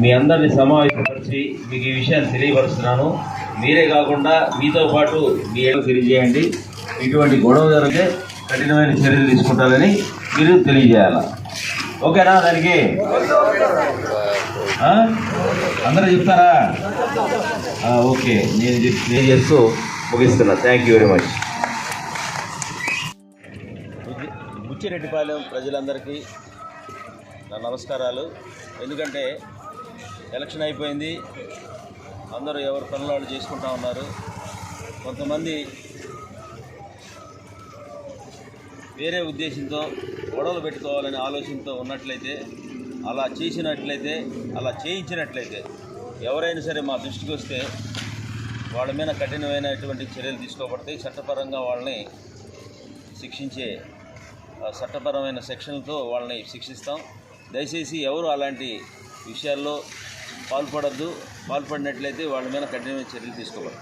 మీ అందరిని సమావేశపరిచి మీకు ఈ విషయాన్ని తెలియపరుస్తున్నాను. మీరే కాకుండా మీతో పాటు మీ ఏదో తెలియజేయండి. ఇటువంటి గొడవ జరిగితే కఠినమైన చర్యలు తీసుకుంటారని మీరు తెలియజేయాలి? ఓకేనా దానికి? అందరూ చెప్తారా? ఓకే. నేను నేను చేస్తూ ముగిస్తున్నా. Thank you very much Buchireddypalem ప్రజలందరికీ నా నమస్కారాలు. ఎందుకంటే ఎలక్షన్ అయిపోయింది. అందరూ ఎవరు పనులు వాళ్ళు చేసుకుంటా ఉన్నారు. కొంతమంది వేరే ఉద్దేశంతో గొడవలు పెట్టుకోవాలనే ఆలోచనతో ఉన్నట్లయితే అలా చేసినట్లయితే అలా చేయించినట్లయితే ఎవరైనా సరే మా దృష్టికి వస్తే వాళ్ళ మీద కఠినమైనటువంటి చర్యలు తీసుకోబడతాయి. చట్టపరంగా వాళ్ళని శిక్షించే చట్టపరమైన సెక్షన్లతో వాళ్ళని శిక్షిస్తాం. దయచేసి ఎవరు అలాంటి విషయాల్లో పాల్పడద్దు పాల్పడినట్లయితే వాళ్ళ మీద కఠినమైన చర్యలు తీసుకోవాలి.